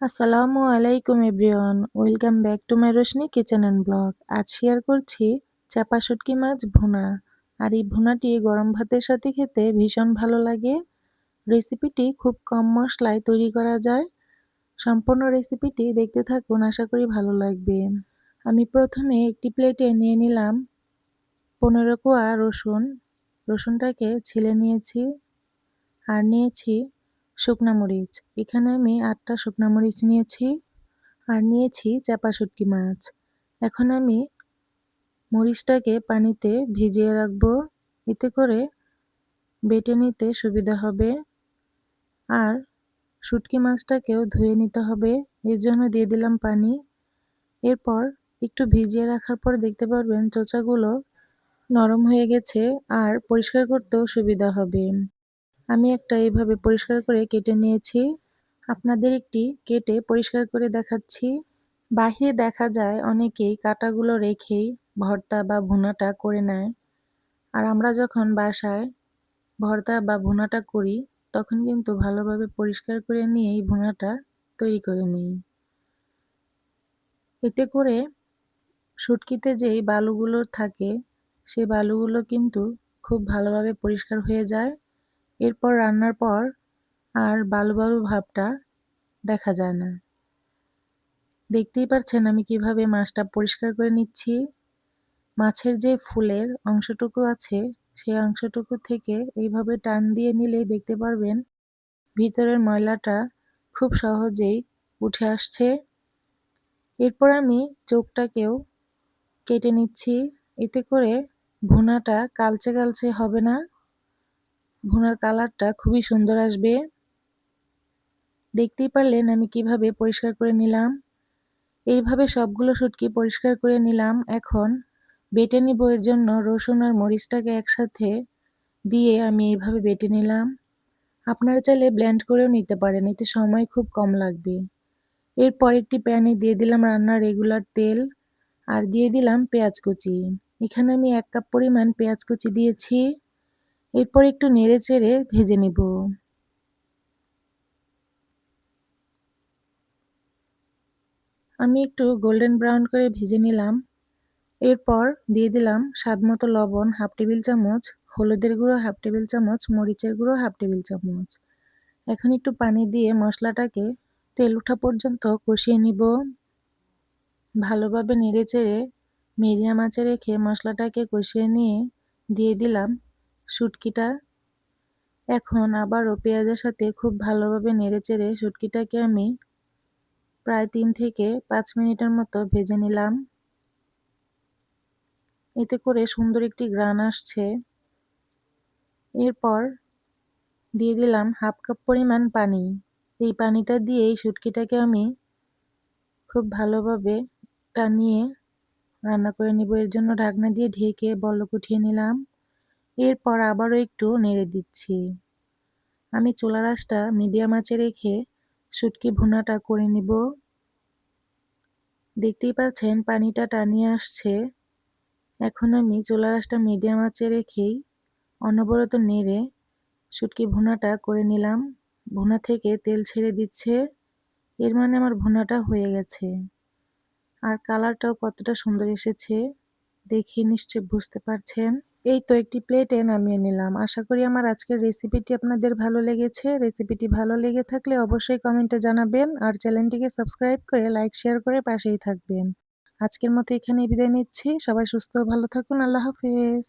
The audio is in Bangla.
আসসালামু আলাইকুম everyone, welcome back to my Roshni kitchen and blog. আজ শেয়ার করছি চাপা শুটকি মাছ ভুনা। আর এই ভুনাটি গরম ভাতের সাথে খেতে ভীষণ ভালো লাগে। রেসিপিটি খুব কম মশলায় তৈরি করা যায়। সম্পূর্ণ রেসিপিটি দেখতে থাকুন, আশা করি ভালো লাগবে। আমি প্রথমে একটি প্লেটে নিয়ে নিলাম পনেরো কোয়া রসুন। রসুনটাকে ছিলে নিয়েছি আর নিয়েছি শুকনা মরিচ। এখানে আমি আটটা শুকনা মরিচ নিয়েছি আর নিয়েছি চাপা শুটকি মাছ। এখন আমি মরিচটাকে পানিতে ভিজিয়ে রাখব। এতে করে বেটে নিতে সুবিধা হবে আর শুটকি মাছটাকেও ধুয়ে নিতে হবে। এর জন্য দিয়ে দিলাম পানি। এরপর একটু ভিজিয়ে রাখার পর দেখতে পারবেন চোচাগুলো নরম হয়ে গেছে আর পরিষ্কার করতেও সুবিধা হবে। আমি একটা এইভাবে পরিষ্কার করে কেটে নিয়েছি। আপনাদের একটি কেটে পরিষ্কার করে দেখাচ্ছি। বাহিরে দেখা যায় অনেকেই কাটাগুলো রেখেই ভর্তা বা ভুনাটা করে নেয়। আর আমরা যখন বাসায় ভর্তা বা ভুনাটা করি, তখন কিন্তু ভালোভাবে পরিষ্কার করে নিয়েই ভুনাটা তৈরি করে নিই। এতে করে শুটকিতে যেই বালুগুলো থাকে সেই বালুগুলো কিন্তু খুব ভালোভাবে পরিষ্কার হয়ে যায়। এরপর রান্নার পর আর বালু বালু ভাবটা দেখা যায় না। দেখতেই পাচ্ছেন আমি কীভাবে মাছটা পরিষ্কার করে নিচ্ছি। মাছের যে ফুলের অংশটুকু আছে, সেই অংশটুকু থেকে এইভাবে টান দিয়ে নিলেই দেখতে পারবেন ভিতরের ময়লাটা খুব সহজেই উঠে আসছে। এরপর আমি চোখটাকেও কেটে নিচ্ছি। এতে করে ভুনাটা কালচে কালচে হবে না। ভুনার কালারটা খুবই সুন্দর আসবে। দেখতেই পারলেন আমি কীভাবে পরিষ্কার করে নিলাম। এইভাবে সবগুলো শুটকি পরিষ্কার করে নিলাম। এখন বেটে নিব এর জন্য রসুন আর মরিচটাকে একসাথে দিয়ে আমি এইভাবে বেটে নিলাম। আপনারা চাইলে ব্ল্যান্ড করেও নিতে পারেন, এতে সময় খুব কম লাগবে। এরপর একটি প্যানে দিয়ে দিলাম রান্নার রেগুলার তেল আর দিয়ে দিলাম পেঁয়াজ কুচি। এখানে আমি এক কাপ পরিমাণ পেঁয়াজ কুচি দিয়েছি। এরপর একটু নেড়ে চেড়ে ভেজে নিব। আমি একটু গোল্ডেন ব্রাউন করে ভেজে নিলাম। এরপর দিয়ে দিলাম স্বাদ মতো লবণ হাফ টেবিল চামচ, হলুদের গুঁড়ো হাফ টেবিল চামচ, মরিচের গুঁড়ো হাফ টেবিল চামচ। এখন একটু পানি দিয়ে মশলাটাকে তেল ওঠা পর্যন্ত কষিয়ে নিব। ভালোভাবে নেড়ে চেড়ে মিডিয়াম আঁচে রেখে মশলাটাকে কষিয়ে নিয়ে দিয়ে দিলাম শুটকিটা। এখন আবারও পেঁয়াজের সাথে খুব ভালোভাবে নেড়ে চেড়ে শুটকিটাকে আমি প্রায় তিন থেকে পাঁচ মিনিটের মতো ভেজে নিলাম। এতে করে সুন্দর একটি গ্রান আসছে। এরপর দিয়ে দিলাম হাফ কাপ পরিমাণ পানি। এই পানিটা দিয়ে এই শুটকিটাকে আমি খুব ভালোভাবে টানিয়ে রান্না করে নিব। এর জন্য ঢাকনা দিয়ে ঢেকে বলক উঠিয়ে নিলাম। এরপর আবারও একটু নেড়ে দিচ্ছি। আমি চুলা রাসটা মিডিয়াম আঁচে রেখে শুটকি ভুনাটা করে নিব। দেখতেই পাচ্ছেন পানিটা টানিয়ে আসছে। এখন আমি চুলা রাসটা মিডিয়াম আঁচে রেখেই অনবরত নেড়ে শুটকি ভুনাটা করে নিলাম। ভুনা থেকে তেল ছেড়ে দিচ্ছে। এর মানে আমার ভুনাটা হয়ে গেছে। আর কালারটাও কতটা সুন্দর এসেছে দেখে নিশ্চয় বুঝতে পারছেন। এই তো একটি প্লেটে নামিয়ে নিলাম। আশা করি আমার আজকের রেসিপিটি আপনাদের ভালো লেগেছে। রেসিপিটি ভালো লেগে থাকলে অবশ্যই কমেন্টে জানাবেন আর চ্যানেলটিকে সাবস্ক্রাইব করে লাইক শেয়ার করে পাশেই থাকবেন। আজকের মতো এখানে বিদায় নিচ্ছি। সবাই সুস্থ ভালো থাকুন। আল্লাহ হাফেজ।